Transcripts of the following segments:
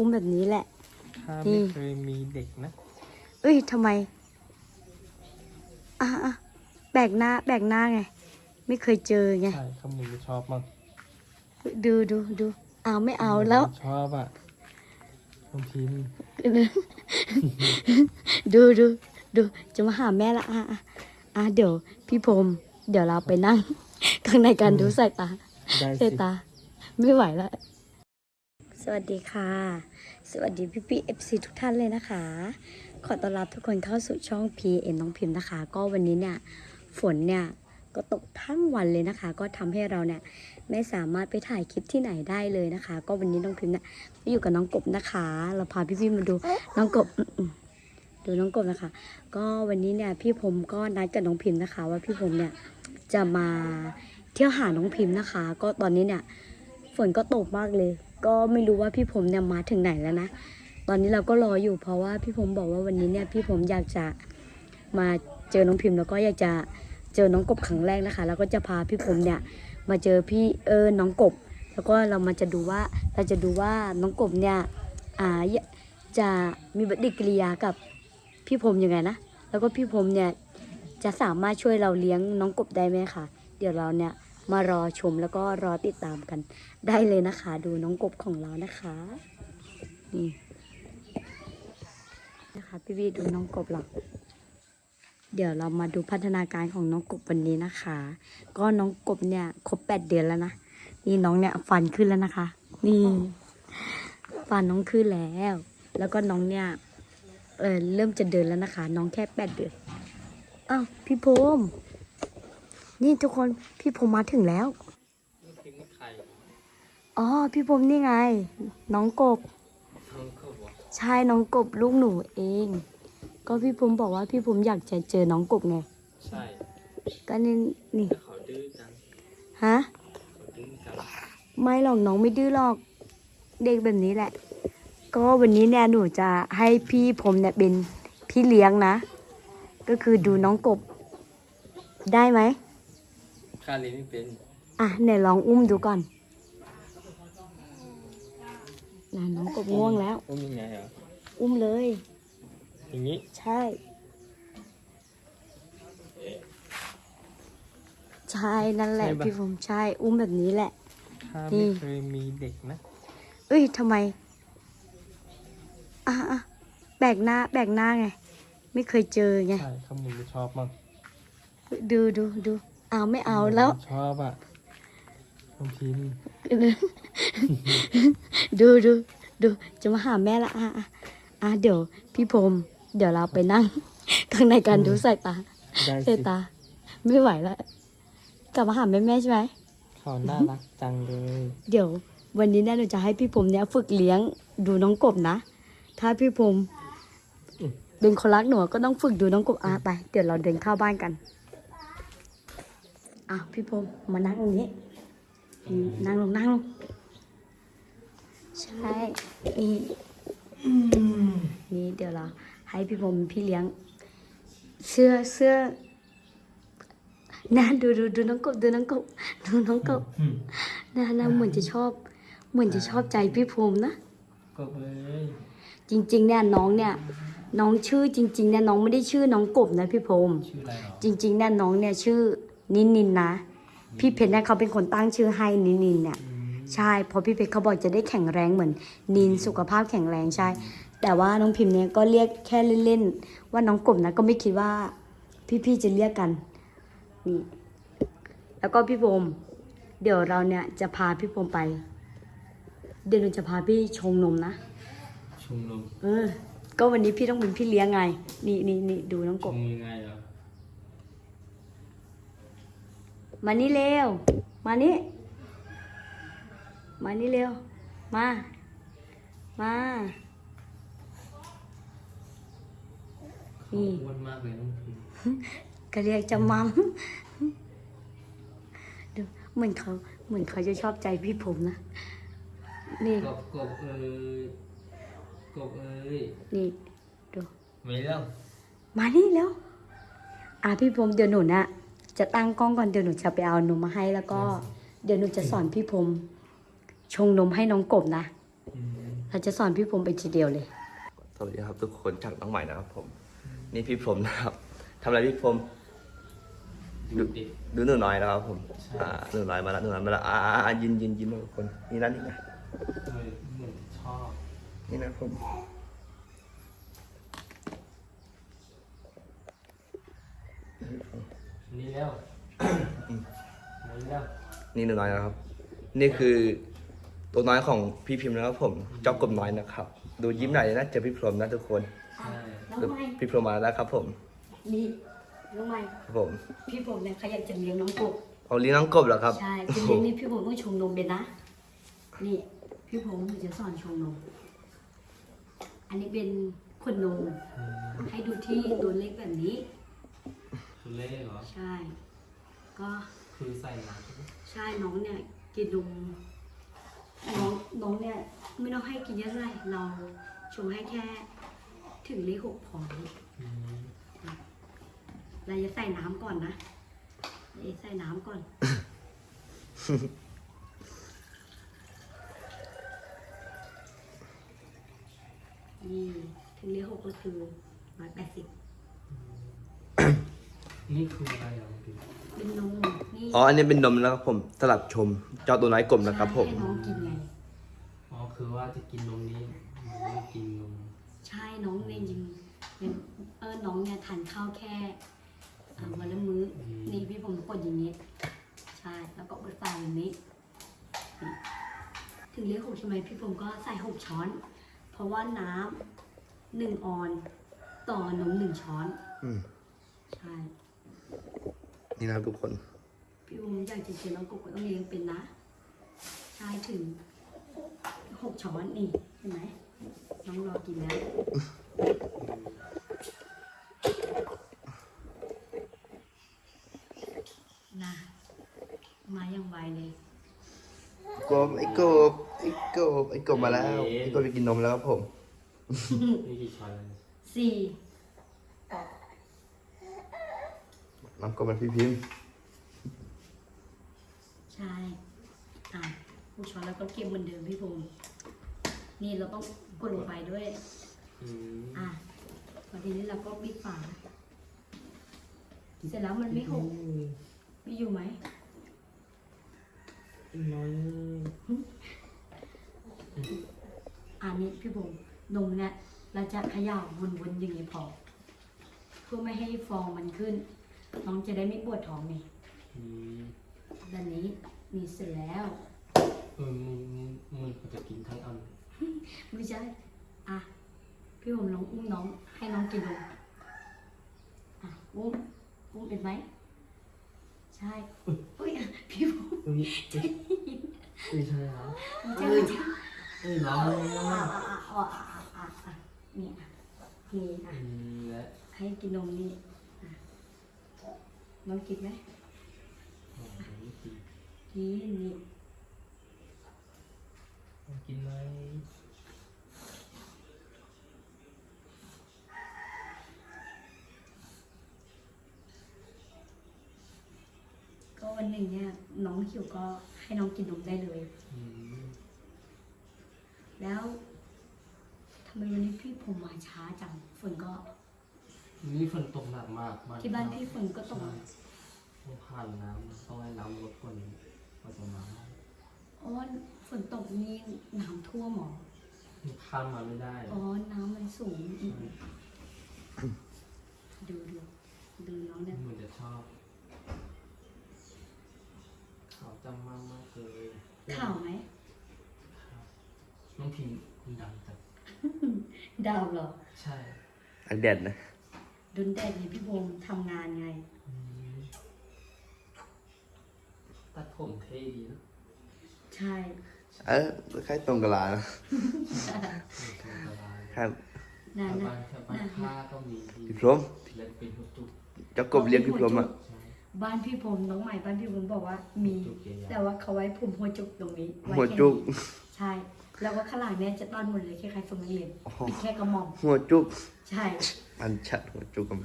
อุ้มแบบนี้แหละ ถ้านี่ ไม่เคยมีเด็กนะ เอ้ยทำไมอะอะแบกหน้าแบกหน้าไง ไม่เคยเจอไง ใช่เขามึงชอบมั้งดูดูดูเอาไม่เอาแล้ว ชอบอะน้องพิมพ์ดูดูดูจะมาหาแม่ละอะอะอะเดี๋ยวพี่พรมเดี๋ยวเราไปนั่ง ข้างในกันดูสายตา ได้สาสิยตา ไม่ไหวแล้ว สวัสดีค่ะ สวัสดีพี่พี่เอฟซีทุกท่านเลยนะคะ ขอต้อนรับทุกคนเข้าสู่ช่อง p n น้องพิมพ์นะคะ ก็วันนี้เนี่ยฝนเนี่ยก็ตกทั้งวันเลยนะคะ ก็ทำให้เราเนี่ยไม่สามารถไปถ่ายคลิปที่ไหนได้เลยนะคะ ก็วันนี้น้องพิมพ์เนี่ยมาอยู่กับน้องกบนะคะ เราพาพี่พี่มาดูน้องกบดูน้องกบนะคะ ก็วันนี้เนี่ยพี่ผมก็นัดกับน้องพิมพ์นะคะ ว่าพี่ผมเนี่ยจะมาเที่ยวหาน้องพิมพ์นะคะ ก็ตอนนี้เนี่ยฝนก็ตกมากเลย ก็ไม่รู้ว่าพี่ผมเนี่ยมาถึงไหนแล้วนะ ตอนนี้เราก็รออยู่เพราะว่าพี่ผมบอกว่าวันนี้เนี่ยพี่ผมอยากจะมาเจอน้องพิมพ์แล้วก็อยากจะเจอน้องกบครั้งแรกนะคะ แล้วก็จะพาพี่ผมเนี่ยมาเจอพี่เออน้องกบ แล้วก็เรามาจะดูว่าเราจะดูว่าน้องกบเนี่ยอ่าจะมีปฏิกิริยากับพี่ผมยังไงนะ แล้วก็พี่ผมเนี่ยจะสามารถช่วยเราเลี้ยงน้องกบได้ไหมคะ เดี๋ยวเราเนี่ย มารอชมแล้วก็รอติดตามกัน ได้เลยนะคะ ดูน้องกบของเรานะคะนี่นะคะพี่วีดูน้องกบเราเดี๋ยวเรามาดูพัฒนาการของน้องกบวันนี้นะคะ ก็น้องกบเนี่ยครบแปดเดือนแล้วนะนี่น้องเนี่ยฟันขึ้นแล้วนะคะ นี่ฟันน้องขึ้นแล้ว แล้วก็น้องเนี่ยเออเริ่มจะเดินแล้วนะคะ น้องแค่แปดเดือนอ้าวพี่พรม นี่ทุกคนพี่พรมมาถึงแล้วน้องพิมพ์ใครอ๋อพี่พรมนี่ไง น้องกบน้องเขาบอกใช่น้องกบลูกหนูเอง ก็พี่พรมบอกว่าพี่พรมอยากจะเจอน้องกบไงใช่ก็นี่นี่แต่เขาดื้อจังฮะเขาดื้อจังไม่หรอกน้องไม่ดื้อหรอก เด็กแบบนี้แหละ ก็วันนี้เนี่ยหนูจะให้พี่ผมเนี่ยเป็นพี่เลี้ยงนะ ก็คือดูน้องกบได้ไหม ข้าเลี้ยงไม่เป็นอะเนี่ยลองอุ้มดูก่อนน่ะน้องกบง่วงแล้ว อุ้มยังไงเหรออุ้มเลย อย่างนี้ใช่ ใช่นั่นแหละพี่ผมใช่อุ้มแบบนี้แหละ ถ้านี่ไม่เคยมีเด็กนะเอ้ยทำไมอะอะแบกหน้าแบกหน้าไง ไม่เคยเจอไง ใช่เขามึงชอบมั้งดูดูดู เอาไม่เอาแล้ว ชอบอะน้องพิมพ์ดูดูดูจะมาหาแม่ละอะอะอะเดี๋ยวพี่พรมเดี๋ยวเราไปนั่งข้างในกันดูสายตาได้สายสิตา ไม่ไหวแล้วกลับมาหาแม่แม่ใช่ไหมเขาน่ารักจังเลยเดี๋ยว วันนี้เนี่ยหนูจะให้พี่พรมเนี่ยฝึกเลี้ยงดูน้องกบนะถ้าพี่พรมเป็นคนรักหนูก็ต้องฝึกดูน้องกบอะไป เดี๋ยวเราเดินเข้าบ้านกัน อะพี่พรมมานั่งตรงนี้อืมนั่งลงนั่งลงใช่นี่อืมนี่เดี๋ยวเราให้พี่พรมพี่เลี้ยง เสื้อเสื้อนะดูดูดูน้องกบดูน้องกบดูน้องกบอืมนะนะเหมือนจะชอบ เหมือนจะชอบใจพี่ภูมินะกบเลยจริง ๆ เนี่ยน้องเนี่ย น้องชื่อจริง ๆ เนี่ยน้องไม่ได้ชื่อน้องกบนะพี่ภูมิชื่ออะไรหรอจริง ๆ เนี่ยน้องเนี่ยชื่อ นินนินนะ พี่เพชรเนี่ยเขาเป็นคนตั้งชื่อให้นินนินเนี่ยอืมใช่เพราะพี่เพชรเขาบอกจะได้แข็งแรงเหมือน นินสุขภาพแข็งแรงใช่ แต่ว่าน้องพิมพ์เนี่ยก็เรียกแค่เล่นๆว่าน้องกบนะก็ไม่คิดว่า พี่ๆจะเรียกกันนี่แล้วก็พี่พรมเดี๋ยวเราเนี่ยจะพาพี่พรมไป เดี๋ยวหนูจะพาพี่ชงนมนะชุมนุมเออ ก็วันนี้พี่ต้องเป็นพี่เลี้ยงไง นี่นี่นี่ดูน้องกชุบมยังไงเหรอ มานี่เร็ว มานี่ มานี่เร็ว มา มา นี่ อ้วนมากเลยน้องพิมพ์ก็เรียกจะมัมดูเหมือนเขาเหมือนเขาจะชอบใจพี่ผมนะ นี่ กบกบเอ้ยกบเอ้ยนี่ ดู ไม่เล่า มานี่แล้ว อะพี่ผมเดี๋ยวหนูนะ จะตั้งกล้องก่อนเดี๋ยวหนูจะไปเอานมมาให้แล้วก็ เดี๋ยวหนูจะสอนพี่ผมชงนมให้น้องกบนะอืมเราจะสอนพี่ผมไปทีเดียวเลย สวัสดีครับทุกคนจากน้องใหม่นะครับ ผม นี่พี่พรหมนะครับทำอะไรพี่พรหมดูดิดูหนูน้อยนะครับ ผมใช่อ่าหนูน้อยมาแล้วหนูน้อยมาแล้วอ่าอ่าอ่ายินยินยินทุกคนนี่นะนี่นะเหมือนเหมือนชอบนี่นะผม นี่แล้วนี่แล้วนี่หนูน้อยนะครับ นี่คือตัวน้อยของพี่พิมพ์นะครับผมเจ้ากบน้อยนะครับ ดูยิ้มหน่อยนะเจอพี่พรหมนะทุกคนใช่น้องดูไม้พี่พรหมมาแล้วครับ ผมนี่น้องไม้ครับผมพี่ผมเนี่ยเขาอยากจะเลี้ยงน้องกบเอาเลี้ยงน้องกบเหรอครับใช่โอ้จะโหเลี้ยงนี่พี่ผมต้องชงนมเป็นนะนี่พี่ผมจะสอนชงนม อันนี้เป็นขวดนมอืมให้ดูที่ตัวเล็กแบบนี้ ตัวเล่เหรอ ใช่ ก็คือใส่น้ำใช่ไหมใช่น้องเนี่ยกินนมน้องน้องเนี่ยไม่ต้องให้กินเยอะเลยเราชงให้แค่ถึงเลขหกพออืมเราจะใส่น้ำก่อนนะเราจะใส่น้ำก่อน นี่ถึงเลขหกก็คือร้อยแปดสิบ นี่คืออะไรอะพี่เป็นนมนี่อ๋อ อันนี้เป็นนมนะครับผมสลับชม เจ้าตัวน้อยกบนะครับผม ให้น้องกินไง อ๋อคือว่าจะกินนมนี้ไม่กินนมใช่น้องเนี่ยจริงเป็นเออน้องเนี่ยทานข้าวแค่อ่าวันละมื้ออนี่พี่ผมกดอย่างนี้ใช่แล้วก็เปิดไฟแบบนี้นี่ถึงเลขหกใช่ไหมพี่ผมก็ใส่หกช้อน เพราะว่าน้ำหนึ่งออน ต่อนมหนึ่งช้อนอืม ใช่ นี่นะครับทุกคน พี่ผมอยากจะเจอน้องกบก็ต้องเลี้ยงเป็นนะใช่ถึงหกช้อนนี่เห็นไหมน้องรอกินแล้วนะมาอย่างไวเลย กบไอ้กบไอ้กบไอ้กบมาแล้วไอ้กบไปกินนมแล้วครับผม นี่กี่ช้อนแล้วเนี่ย สี่ น้ำกบมันพี่พิมพ์ใช่อะผู้ช้อนแล้วก็เก็บเหมือนเดิมพี่พงษ์นี่เราต้องกดลงไปด้วย อืมอะพอทีนี้เราก็ปิดฝาเสร็จแล้วมันไม่หกไม่อยู่ไหมน้อยอันนี้พี่พงษ์นมเนี่ยเราจะเขย่าวนๆอย่างนี้พอเพื่อไม่ให้ฟองมันขึ้น น้องจะได้ไม่ปวดท้องไงอืมด้านนี้มีเสร็จแล้ว เออมึงมึงมึงควรจะกินทั้งอันไม่ใช่ อะ พี่ผมลองอุ้มน้อง ให้น้องกินนมอะ อุ้ม อุ้มเป็นไหม ใช่อุ้ยพี่ผมเฮ้ยเฮ้ยไม่ใช่เหรอไม่ใช่ไม่ใช่เฮ้ยร้องเลยอะนะอะอะอะอะอะอะอะนี่อะนี่อะอืมและให้กินนมนี่อะ น้องกินไหมอ๋อไม่กินกินนี่กินไหมก็วันหนึ่งเนี่ย น้องหิวก็ให้น้องกินนมได้เลยอืมแล้วทำไมวันนี้พี่ผมมาช้าจังฝนก็ นี่ฝนตกหนักมากมากที่บ้านพี่ฝนก็ตก ใช่ต้องผ่านน้ำต้องให้น้ำลดก่อนกว่าจะมาอ๋อฝนตกนี่น้ำท่วมเหรอข้ามมาไม่ได้อ๋อน้ำมันสูงอีกดูดูดูน้องเนี่ยเหมือนจะชอบเขาจำมากมากเลยข่าวไหมน้องพิมพ์คุณดังจังดาวเหรอ ใช่ อันเด็ดนะ ดุนแดดนี่พี่พงษ์ทำงานไงอืมตัดผมเท่ดีนะใช่ เออคล้ายตรงกะลานะไม่ใช่สบายครับนานแถวนะบ้านแถวบ้านผ้าก็มีที่พี่พรหมเล่นเป็นหัวจุกเจ้ากบเลี้ยงพี่พรหมอะใช่ บ้านพี่พงษ์น้องใหม่บ้านพี่พงษ์บอกว่ามี จุกใหญ่แต่ว่าเขาไว้ผมหัวจุกตรงนี้ไหัวจุกแค่นี้ใช่ แล้วก็ข้างหลังเนี่ยจะต้อนหมดเลยคล้ายๆทรงนักเรียนอ๋อปิดแค่กระหม่อมหัวจุก ใช่ มันชัดหัวจุกม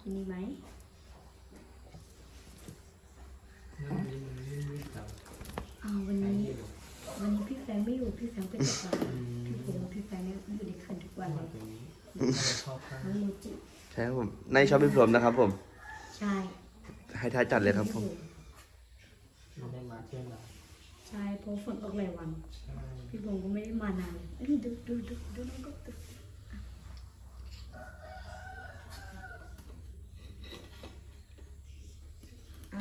กินดีไหมอาวันนี้ วันนี้พี่แฟงไม่อยู่พี่แฟงไปตกปลาพี่ผมพี่แฟงนี่ยอยู่เขื่อนทุกวันเลย ชอบข้าวโมจิ ใช่ครับผมในชอบพี่พรหมนะครับ ผมใช่ให้ทายจัดเลยครับผม ไม่ได้มาเที่ยวเราใช่เพราะฝนตกหลายวัน ใช่พี่ผมก็ไม่ได้มานานเลยเอ้ยดูดูดูดูน้องก็ดูเอา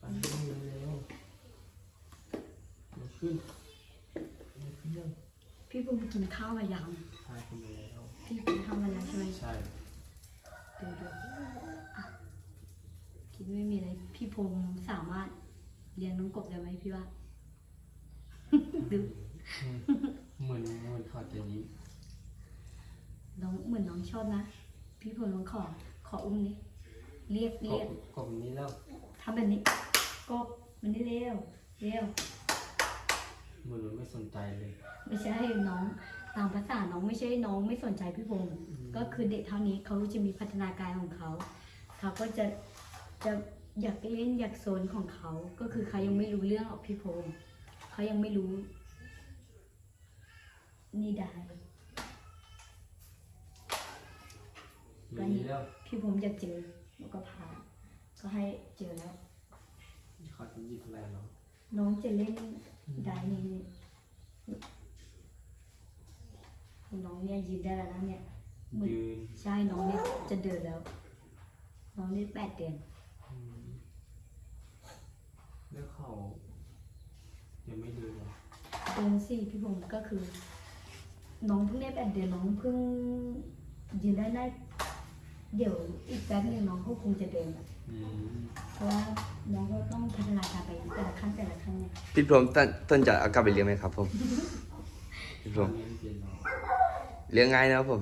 ไปเร็วเร็วมันขึ้นมันขึ้นยัง พี่ผมกินข้าวมายังใช่คุณแล้วพี่กินข้าวมาแล้วใช่ไหมใช่ดูดูอะคิดไม่มีอะไรพี่พงษ์สามารถเลี้ยงน้องกบได้ไหมพี่ว่าดูอืมเหมือนเหมือนเขาจะยิ้มน้องเหมือนน้องชอบนะ พี่พงษ์น้องขอ ขออุ้มนี้เรียกกเรียบกกบนี้แล้วทำแบบนี้กบมันได้เร็วเร็วเห มือนมันไม่สนใจเลย ไม่ใช่น้องตามภาษาน้องไม่ใช่น้องไม่สนใจพี่พงษ์ก็คือเด็กเท่านี้เขาจะมีพัฒนาการของเขาเขาก็จะจะอยากเล่นอยากโซนของเขา ก็คือเขายังไม่รู้เรื่องหรอกพี่พงษ์เขายังไม่รู้ นี่ได้อยู่นี้แล้วพี่ผมอยากเจอแล้วก็พาก็ให้เจอแล้วเขาจะหยิบอะไรเหรอน้องจะเล่น ได้นี่น้องเนี่ยยืนได้แล้วนะเนี่ยเหมือนยืนใช่น้องเนี่ยจะเดินแล้ว น้องนี่แปดเดือนอืมแล้วเขายังไม่ดูเลยเดือนสี่พี่ผมก็คือ น้องเพิ่งได้แปดเดือนน้องเพิ่งยืนได้ได้ เดี๋ยวอีกแป๊บหนึงน้องก็คงจะเดินอะอืมเพราะว่าน้องก็ต้องพัฒนาการไปแต่ละขั้นแต่ละขั้นเนี่ยพี่พรหมต้นต้นจะเอากลับไปเลี้ยงไหมครับผมพี่พรหมตอนนี้เปลี่ยนเนาะเลี้ยงง่ายนะครับผม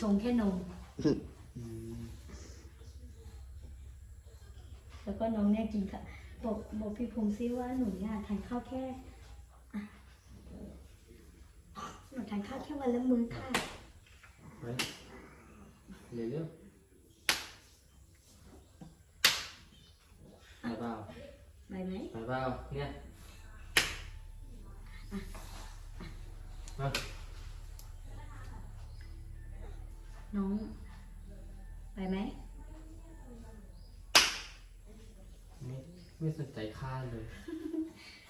ชงแค่นมอืมแล้วก็น้องเนี่ยกินค่ะบอกบอกพี่พงษ์ซิว่าหนูเนี่ยทานข้าวแค่อะหนูทานข้าวแค่วันละมื้อค่ะไป เร็วเร็วไปเปล่าไปไหมไปเปล่าเนี่ยมาน้อง ไปไหม ไม่ไม่สนใจค่าเลย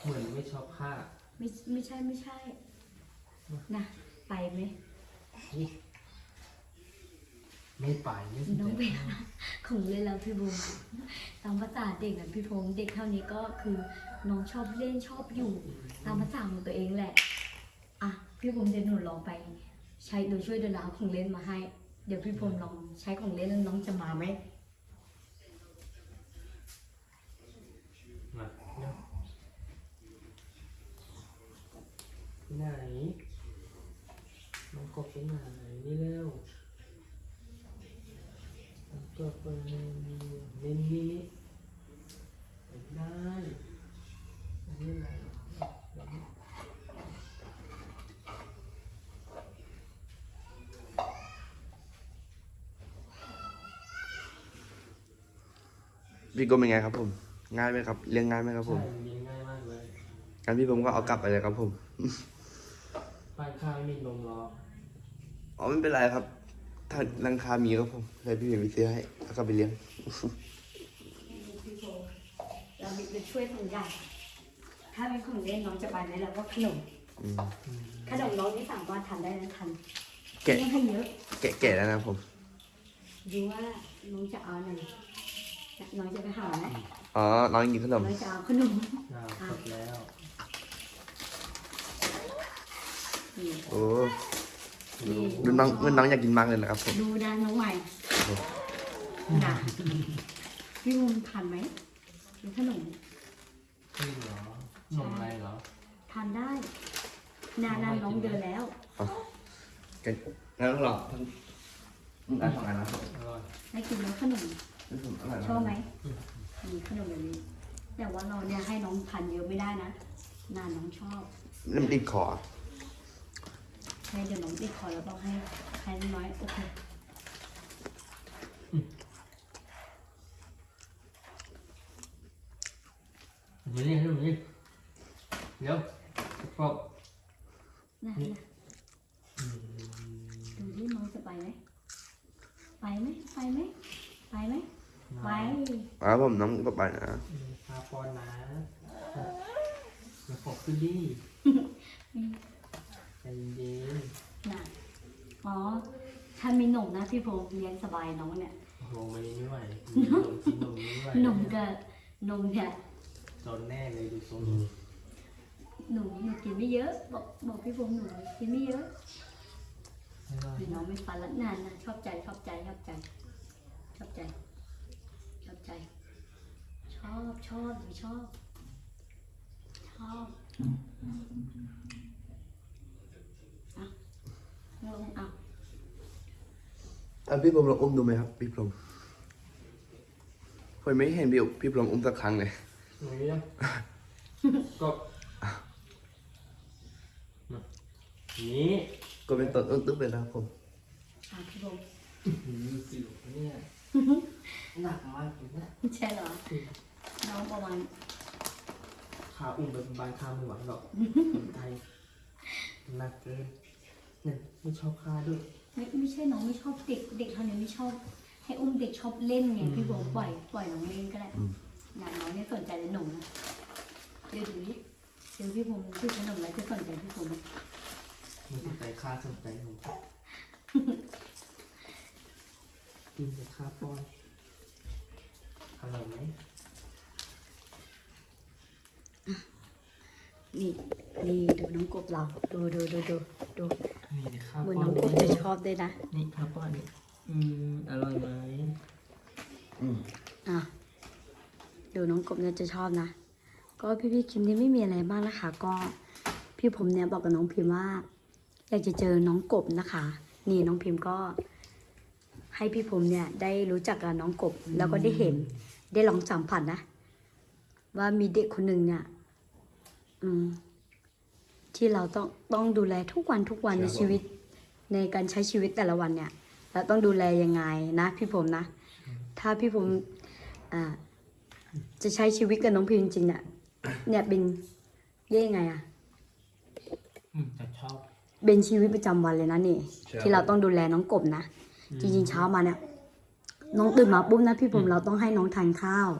เหมือนไม่ชอบค่าไม่ไม่ใช่ไม่ใช่นะไปไหม นี่ ไม่ไปไม่สนน้องใจไปค่าของเล่นแล้วพี่บูมตามภาษาเด็กอะพี่พงษ์เด็กเท่านี้ก็คือน้องชอบเล่นชอบอยู่ ตามภาษาของตัวเองแหละอะพี่พงษ์เดี๋ยวหนูลองไป ใช้โดยช่วยเดินเอาของเล่นมาให้ เดี๋ยวพี่พงษ์ลองใช้ของเล่นแล้วน้องจะมาไหมมาเร็วที่ไหนน้องกบไปไหนนี่เร็ว น้องกบไปนี่นี่นี่ไปได้อันนี้อะไรแบบนี้พี่กรมเป็นไงครับผม ง่ายไหมครับเลี้ยงง่ายไหมครับผมใช่เลี้ยงง่ายมากเลยงั้นพี่ผมก็เอากลับไปเลยครับผม ป้านข้าวไม่มีนมรออ๋อไม่เป็นไรครับ ถ้ารังคามีครับผมเลยพี่เห็นไปซื้อให้แล้วก็ไปเลี้ยงพี่พงษ์เราไปช่วยของใหญ่ถ้าเป็นของเล่นน้องจะไปไหมแล้วก็ขนมอืมขนมน้องที่สามารถทำได้นะทันแกะเลี้ยงให้เยอะ แกะแกะแล้วนะครับผมดูว่าน้องจะเอาอะไรน้องจะไปหาไหมอ๋อน้องกินขนน้อมงจะเอาขนมอ้าวจบแล้ว นี่ โอ้นี่ ดูน้องเงินน้องอยากกินมากเลยนะครับผมดูนะน้องใหม่นะพี่มุมทานไหมกินขนมจริงเหรอนมอะไรเหรอทานได้นานานน้องเดินแล้วกันงั้นลองทั้งอันสองอันนะครับอร่อยให้กินแล้วขนมอร่อยชอบไหมมีขนมแบบนี้ แต่ว่าเราเนี่ยให้น้องทานเยอะไม่ได้นะ นานน้องชอบน้ำติดคอช่ เดี๋ยวน้องติดคอแล้วต้องให้ให้น้อย โอเคมานี่ให้มานี่เดี๋ยวครบนะนะดูที่น้องจะไปไหมไปไหมไปไหมไปไหมไปอ่าผมน้องก็ไปนะพาปอนนะมาขอบขึ้นดิ ใจเย็นน่ะอ๋อ ถ้ามีหนุ่มนะพี่โพเลี้ยงสบายน้องเนี่ยลงมานี่ไม่ไหวกินนมกินนมไม่ไหวหนุ่มกับนมเนี่ยโดนแน่เลยดูทรงหนูหนูกินไม่เยอะ บอกบอกพี่โพหนูกินไม่เยอะไม่ไหวน้องไม่ฟันละนานนะชอบใจชอบใจชอบใจ ชอบใจ ชอบใจ ชอบชอบหนูชอบ ชอบอะ ลงเอาอะพี่พรหมลองอุ้มดูไหมครับ พี่พรหมผมไม่เห็นพี่พี่พรหมอุ้มสักครั้งเลยนี่นะก็มานี่ก็เป็นตอนต้นตึ๊บเลยนะครับผมอะพี่โบมีสิวเนี่ยหนักมากเลยเนี่ยใช่เหรอ น้องประมาณขาอุ่มแบบบางขาไม่ไหวหรอกคนไทยหนักเกิน เนี่ยไม่ชอบขาด้วย ไม่ไม่ใช่น้องไม่ชอบเด็กเด็กเท่านี้ไม่ชอบ ให้อุ้มเด็กชอบเล่นไงพี่โบปล่อยปล่อยน้องเล่นก็ได้อย่างน้องเนี่ยสนใจแต่หนุ่มนะเดี๋ยวดูดิเดี๋ยวพี่ผมชื่อขนมอะไรจะสนใจพี่ผมไหมมีสนใจค่าสนใจผมกินแต่ค่าป้อนอร่อยไหมนี่ นี่ดูน้องกบเรา ดูดูดูดูดูนี่แต่ค่าเหมือนป้อน้อนงกบจะชอบด้วยนะ นี่ค่าป้อนนี่อืมอร่อยไหมอะดูน้องกบเนี่ยจะชอบนะ ก็พี่พี่ๆคลิปนี้ไม่มีอะไรมากนะคะ ก็พี่ผมเนี่ยบอกกับน้องพิมพ์ว่า อยากจะเจอน้องกบนะคะ นี่น้องพิมพ์ก็ ให้พี่ผมเนี่ยได้รู้จักกับน้องกบแล้วก็ได้เห็น ได้ลองสัมผัสนะ ว่ามีเด็กคนหนึ่งเนี่ย อืม ที่เราต้องต้องดูแลทุกวันทุกวันในชีวิตในการใช้ชีวิตแต่ละวันเนี่ยเราต้องดูแลยังไงนะพี่ผมนะ ถ้าพี่ผมอ่าจะใช้ชีวิตกับน้องพิมจริงๆเนี่ยเนี่ยเป็นเรียกยังไงอะอืมแต่ชอบเป็นชีวิตประจำวันเลยนะนี่ใช่ที่เราต้องดูแลน้องกบนะจริงๆเช้ามาเนี่ย น้องตื่นมาปุ๊บนะพี่ผมเราต้องให้น้องทานข้าว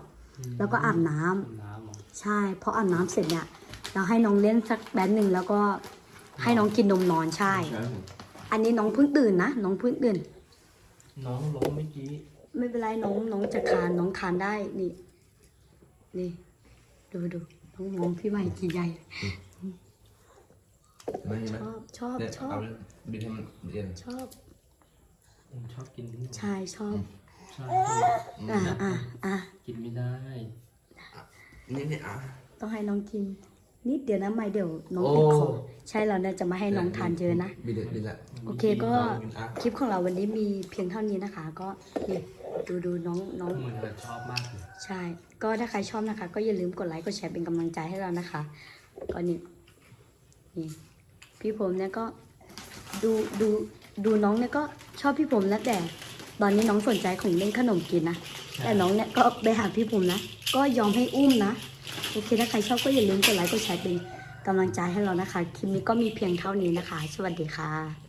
แล้วก็อาบน้ำน้ำเหรอใช่พออาบน้ำเสร็จเนี่ย เราให้น้องเล่นสักแป๊บหนึ่งแล้วก็ให้น้องกินนมนอนใช่ใช่ผมอันนี้น้องเพิ่งตื่นนะน้องเพิ่งตื่น น้องร้องเมื่อกี้ ไม่เป็นไรน้องน้องจะทานน้องทานได้นี่ นี่ ดูดูน้องมองพี่ใหม่กี่ใหญ่ไม่ไหมชอบชอบเนี่ยชอบเอาเลยบินให้มันเย็นชอบผมชอบกินนี่ใช่ชอบใช่อ่าอ่าอ่ากินไม่ได้นี่นี่อะต้องให้น้องกิน นิดเดียวนะไม่เดี๋ยวน้องติดคอโอ้ใช่เราเนี่ยจะมาให้น้องทานเยอะนะบินเลยบินละโอเคก็บินอะคลิปของเราวันนี้มีเพียงเท่านี้นะคะ ก็นี่ดูดูน้องน้องเหมือนกับชอบมากเลยใช่ ก็ถ้าใครชอบนะคะ ก็อย่าลืมกดไลค์กดแชร์เป็นกำลังใจให้เรานะคะ ก็นี่นี่พี่ผมเนี่ยก็ดูดูดูน้องเนี่ยก็ชอบพี่ผมนะแต่ตอนนี้น้องสนใจของเล่นขนมกินนะแต่น้องเนี่ยก็ไปหาพี่ผมนะก็ยอมให้อุ้มนะ โอเคถ้าใครชอบก็อย่าลืมกดไลค์กดแชร์เป็นกำลังใจให้เรานะคะ คลิปนี้ก็มีเพียงเท่านี้นะคะ สวัสดีค่ะ